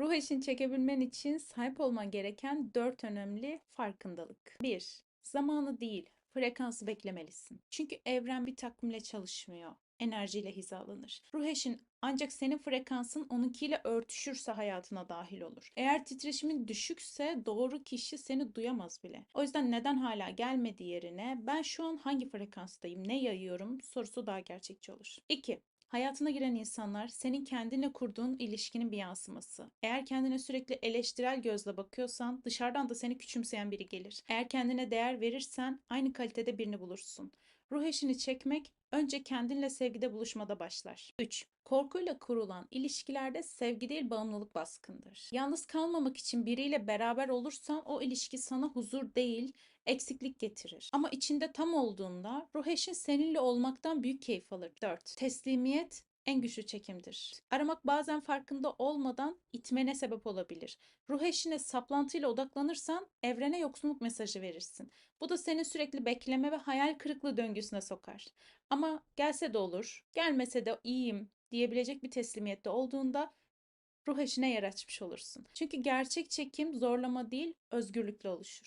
Ruh eşini çekebilmen için sahip olman gereken dört önemli farkındalık. 1. Zamanı değil, frekansı beklemelisin. Çünkü evren bir takvimle çalışmıyor. Enerjiyle hizalanır. Ruh eşin ancak senin frekansın onunkiyle örtüşürse hayatına dahil olur. Eğer titreşimin düşükse doğru kişi seni duyamaz bile. O yüzden neden hala gelmedi yerine ben şu an hangi frekanstayım, ne yayıyorum sorusu daha gerçekçi olur. 2. Hayatına giren insanlar senin kendinle kurduğun ilişkinin bir yansıması. Eğer kendine sürekli eleştirel gözle bakıyorsan dışarıdan da seni küçümseyen biri gelir. Eğer kendine değer verirsen aynı kalitede birini bulursun. Ruh eşini çekmek önce kendinle sevgide buluşmada başlar. 3. Korkuyla kurulan ilişkilerde sevgi değil bağımlılık baskındır. Yalnız kalmamak için biriyle beraber olursan o ilişki sana huzur değil, eksiklik getirir. Ama içinde tam olduğunda ruh eşin seninle olmaktan büyük keyif alır. 4. Teslimiyet en güçlü çekimdir. Aramak bazen farkında olmadan itmene sebep olabilir. Ruh eşine saplantıyla odaklanırsan evrene yoksunluk mesajı verirsin. Bu da seni sürekli bekleme ve hayal kırıklığı döngüsüne sokar. Ama gelse de olur, gelmese de iyiyim diyebilecek bir teslimiyette olduğunda ruh eşine yer açmış olursun. Çünkü gerçek çekim zorlama değil, özgürlükle oluşur.